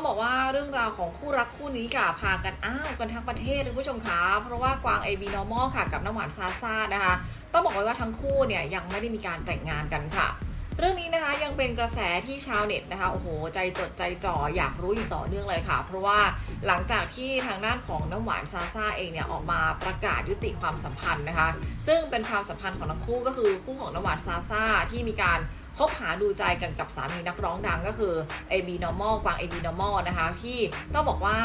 ต้องบอกว่าเรื่องราวของคู่รักคู่นี้ค่ะพากันอ้าวกันทั้งประเทศเลยคุณผู้ชมคะเพราะว่ากวาง AB Normal ค่ะกับน้ำหวานซาซ่านะคะ ต้องบอกเลยว่าทั้งคู่เนี่ยยังไม่ได้มีการแต่งงานกันค่ะ เรื่องนี้นะคะยังเป็นกระแสที่ชาวเน็ตนะคะโอ้โหใจจดใจจ่ออยากรู้อยู่ต่อเนื่องเลยค่ะ เพราะว่าหลังจากที่ทางด้านของน้ำหวานซาซ่าเองเนี่ยออกมาประกาศยุติความสัมพันธ์นะคะ ซึ่งเป็นความสัมพันธ์ของทั้งคู่ก็คือคู่ของน้ำหวานซาซ่าที่มีการ คบหาดูใจกันกับสามีนักร้องดังก็คือ AB Normal กวาง AB Normal นะคะ ที่ต้องบอกว่า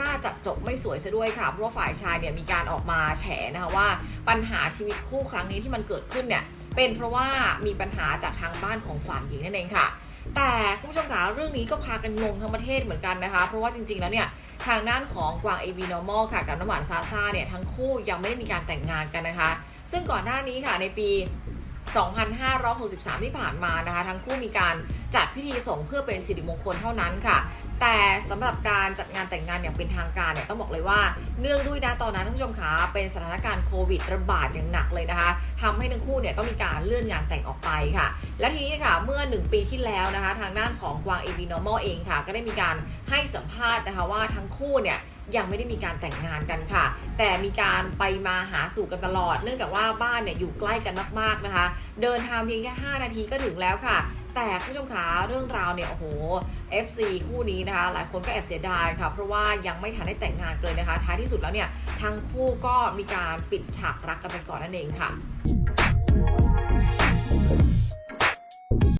น่าจะจบไม่สวยซะด้วยค่ะ เพราะฝ่ายชายเนี่ยมีการออกมาแฉนะคะว่าปัญหาชีวิตคู่ครั้งนี้ที่มันเกิดขึ้นเนี่ยเป็นเพราะว่ามีปัญหาจากทางบ้านของฝ่ายหญิงนั่นเองค่ะ แต่คุณผู้ชมคะเรื่องนี้ก็พากันงงทั้งประเทศเหมือนกันนะคะ เพราะว่าจริง ๆ แล้วเนี่ยทางด้านของกวาง AB Normal ค่ะกับน้ำหวานซาซาเนี่ยทั้งคู่ยังไม่ได้มีการแต่งงานกันนะคะ ซึ่งก่อนหน้านี้ค่ะในปี 2563 ที่ผ่านมานะคะ ทั้งคู่มีการจัดพิธีสงฆ์เพื่อเป็นสิริมงคลเท่านั้นค่ะ แต่สำหรับการจัดงานแต่งงานอย่างเป็นทางการเนี่ยต้องบอกเลยว่าเนื่องด้วยนะตอนนั้นท่านผู้ชมคะเป็นสถานการณ์โควิดระบาดอย่างหนักเลยนะคะทำให้ทั้งคู่เนี่ยต้องมีการเลื่อนงานแต่งออกไปค่ะ และทีนี้ค่ะเมื่อ 1 ปีที่แล้วนะคะ ทางด้านของกวางเอวีนอมอลเองค่ะ ก็ได้มีการให้สัมภาษณ์นะคะว่าทั้งคู่เนี่ย ยังไม่ได้มีการแต่งงานกันค่ะ แต่มีการไปมาหาสู่กันตลอด เนื่องจากว่าบ้านเนี่ยอยู่ใกล้กันมากๆนะคะ เดินทางเพียงแค่ 5 นาทีก็ถึงแล้วค่ะ แต่คุณผู้ชมขาเรื่องราวเนี่ยโอ้โห FC คู่นี้นะคะ หลายคนก็แอบเสียดายค่ะ เพราะว่ายังไม่ทันได้แต่งงานกันเลยนะคะ ท้ายที่สุดแล้วเนี่ยทั้งคู่ก็มีการปิดฉากรักกันไปก่อนนั่นเองค่ะ